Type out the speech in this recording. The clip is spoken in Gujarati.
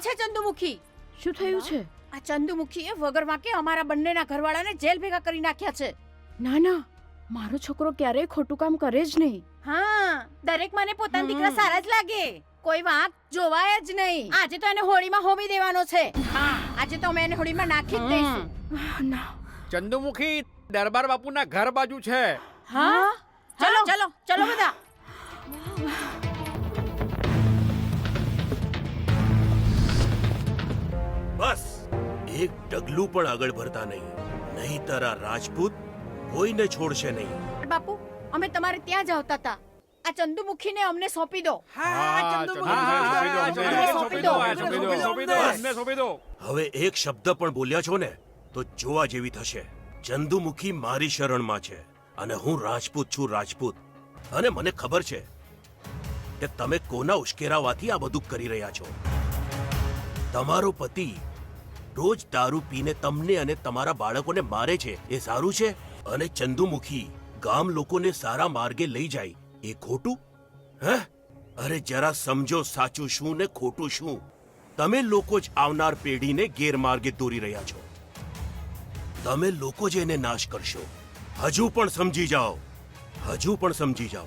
છે ચંદુમુખી? શું થયું છે? આ ચંદુમુખીએ વગર વાંકે અમારા બંનેના ઘરવાળાને જેલ ભેગા કરી નાખ્યા છે. ના ના મારો છોકરો ક્યારેય ખોટું કામ કરે જ નહીં. હા દરેક મને પોતાના દીકરા સારા જ લાગે. કોઈ વાંક જોવાય જ નહીં. આજે તો એને હોળીમાં હોમી દેવાનો છે. હા. આજે તો અમે એને હોળીમાં નાખી જ દઈશું. ના. ચંદુમુખી દરબાર બાપુના ઘર બાજુ છે. હા? બસ. એક ડગલું પણ આગળ ભરતા નહીં. નહીં તારા રાજપૂત કોઈને છોડશે નહીં. બાપુ અમે તમારે ત્યાં જ આવતા હતા આ ચંદુમુખીને. અમને સોંપી દો. હવે એક શબ્દ પણ બોલ્યા છો ને તો જોવા જેવી થશે. ચંદુમુખી મારી શરણમાં છે અને હું રાજપૂત છું રાજપૂત. અને મને ખબર છે કે તમે કોના ઉશ્કેરાવાથી આ બધું કરી રહ્યા છો. તમારો પતિ રોજ દારૂ પીને તમને અને તમારા બાળકોને મારે છે. એ સારું છે? અને ચંદુમુખી ગામ લોકોને સારા માર્ગે લઈ જાય. એ ખોટું? હે? અરે જરા સમજો સાચું શું ને ખોટું શું? તમે લોકો જ આવનાર પેઢીને ગેરમાર્ગે દોરી રહ્યા છો. તમે લોકો જ એને નાશ કરશો. હજુ પણ સમજી જાઓ. હજુ પણ સમજી જાઓ.